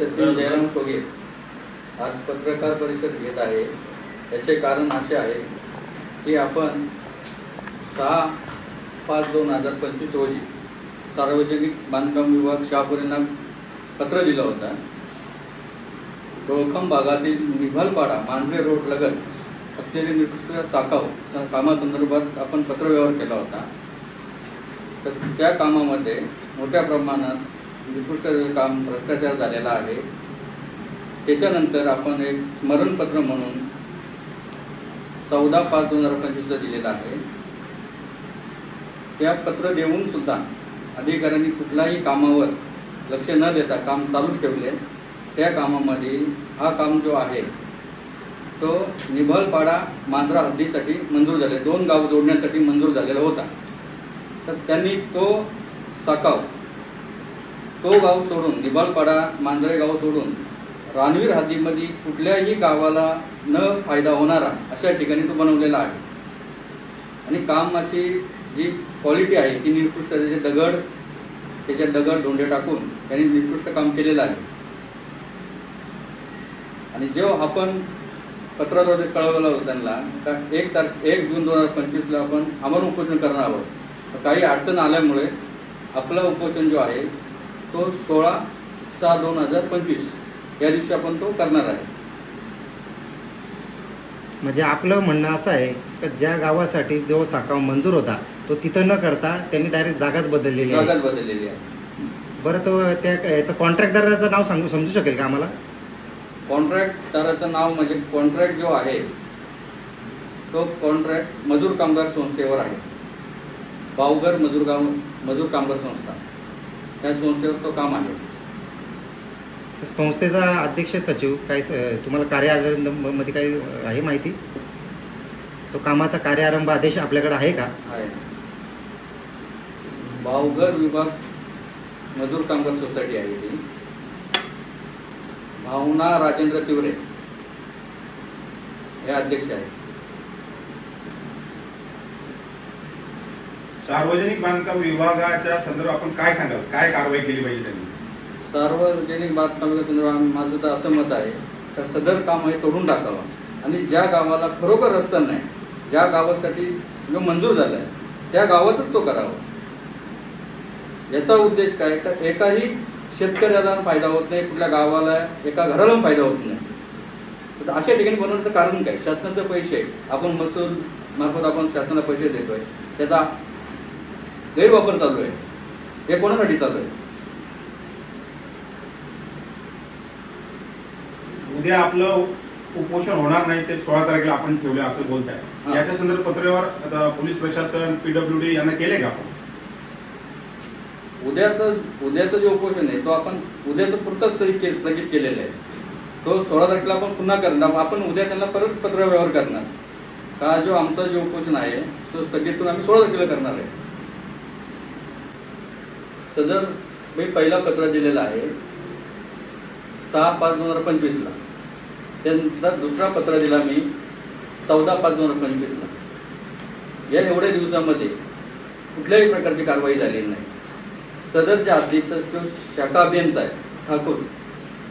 सचिव जयराम सोगे आज पत्रकार परिषद घेत आहे. याचे कारण असे आहे की आपण सहा पाच दोन हजार पंचवीस रोजी सार्वजनिक बांधकाम विभाग शहापूर पत्र दिलं होतं. डोळखम भागातील निभालपाडा मांजरे रोड लगत असलेले निकृष्ट साखाव हो- कामासंदर्भात आपण पत्रव्यवहार केला होता. तर त्या कामामध्ये मोठ्या प्रमाणात निकृष्ट काम भ्रष्टाचार झालेला आहे. त्याच्यानंतर आपण एक स्मरणपत्र म्हणून चौदा पाच दोन हजार पंचवीसला दिलेलं आहे. त्या पत्र देऊन सुद्धा अधिकाऱ्यांनी कुठल्याही कामावर लक्ष न देता काम चालूच ठेवले. त्या कामामध्ये हा काम जो आहे तो निभलपाडा मांजरा हद्दीसाठी मंजूर झाले. दोन गाव जोडण्यासाठी मंजूर झालेला होता. तर त्यांनी तो साकाव तो गाव सोडून निबालपाडा मांजरे गाव सोडून रानवीर हद्दीमध्ये कुठल्याही गावाला न फायदा होणारा अशा ठिकाणी तो बनवलेला आहे. आणि कामाची जी क्वालिटी आहे ती निकृष्ट त्याचे दगड त्याचे दगड धोंडे टाकून त्यांनी निकृष्ट काम केलेलं आहे. आणि जेव्हा आपण पत्राद्वारे कळवलं होतं त्यांना का एक तारख एक जून दोन हजार पंचवीसला आपण आमरण उपोषण करणार आहोत. काही अडचण आल्यामुळे आपलं उपोषण जो आहे तो सोळा सहा दोन हजार पंचवीस. या दिवशी आपण तो करणार आहे. म्हणजे आपलं म्हणणं असं आहे की ज्या गावासाठी जो साकाव मंजूर होता तो तिथं न करता त्यांनी डायरेक्ट जागाच बदललेली आहे. जागाच बदललेली आहे. बरं तो त्या याचं कॉन्ट्रॅक्टदाराचं नाव सांगू समजू शकेल का आम्हाला? कॉन्ट्रॅक्टदाराचं नाव म्हणजे कॉन्ट्रॅक्ट जो आहे तो कॉन्ट्रॅक्ट मजूर कामगार संस्थेवर आहे. बावगर मजूर गाव मजूर कामगार संस्था. त्या संस्थेवर तो काम आहे. संस्थेचा अध्यक्ष सचिव काय स- तुम्हाला कार्यारंभामध्ये काही आहे माहिती? तो कामाचा कार्यारंभ आदेश आपल्याकडे आहे का? आहे. भावघर विभाग मजूर कामगार सोसायटी आहे ती. भावना राजेंद्र तिवरे हे अध्यक्ष आहेत. सार्वजनिक बांधकाम विभागाच्या संदर्भात आपण काय सांगाल? काय कारवाई केली पाहिजे त्यांनी? सार्वजनिक बांधकामाच्या संदर्भात माझं तर असं मत आहे का सदर काम हे तोडून टाकावं. आणि ज्या गावाला खरोखर रस्ता नाही ज्या गावासाठी जो मंजूर झाला आहे त्या गावातच तो करावा. याचा उद्देश काय? तर एकाही शेतकऱ्याला फायदा होत नाही कुठल्या गावाला एका घराला पण फायदा होत नाही. तर अशा ठिकाणी बनवण्याचं कारण काय? शासनाचे पैसे. आपण महसूल मार्फत आपण शासनाला पैसे देतोय. त्याचा गैरवापर चालू आहे. हे कोणासाठी चालू आहे? उद्या आपलं उपोषण होणार नाही ते सोळा तारखेला आपण ठेवले असं बोलताय. याच्या संदर्भात पत्रव्यवहार आता पोलीस प्रशासन पीडब्ल्यूडी यांना केले का आपण? उद्याचं उद्याचं जे उपोषण आहे तो आपण उद्याचं पुरतं स्थगित के- स्थगित केलेलं आहे. तो सोळा तारखेला आपण पुन्हा करणार आपण उद्या त्यांना परत पत्रव्यवहार करणार. का जो आमचं जे उपोषण आहे तो स्थगित करून आम्ही सोळा तारखेला करणार आहे? सदर मी पहिला पत्र दिलेला आहे. सहा पाच दोन हजार पंचवीसला. त्यानंतर दुसरा पत्र दिला मी चौदा पाच दोन हजार पंचवीसला. या एवढ्या दिवसामध्ये कुठल्याही प्रकारची कारवाई झालेली नाही. सदरचे अध्यक्ष किंवा शाखा अभियंता आहे ठाकूर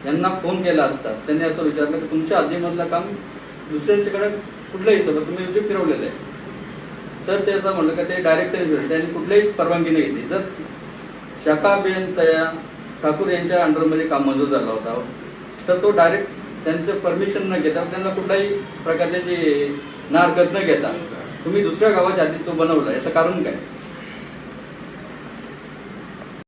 यांना फोन केला असता त्यांनी असं विचारलं की तुमच्या आधीमधलं काम दुसऱ्यांच्याकडे कुठल्याही सभा तुम्ही म्हणजे फिरवलेलं आहे. तर त्याचं म्हणलं का ते डायरेक्ट त्यांनी कुठल्याही परवानगी नाही घेतली. जर शाखा तया ठाकूर यांच्या अंडरमध्ये काम मंजूर झाला होता. तर तो डायरेक्ट त्यांचं परमिशन न घेता त्यांना कुठल्याही प्रकारचे नारकत न घेता तुम्ही दुसऱ्या गावाच्या आधी तो बनवला. याचं कारण काय?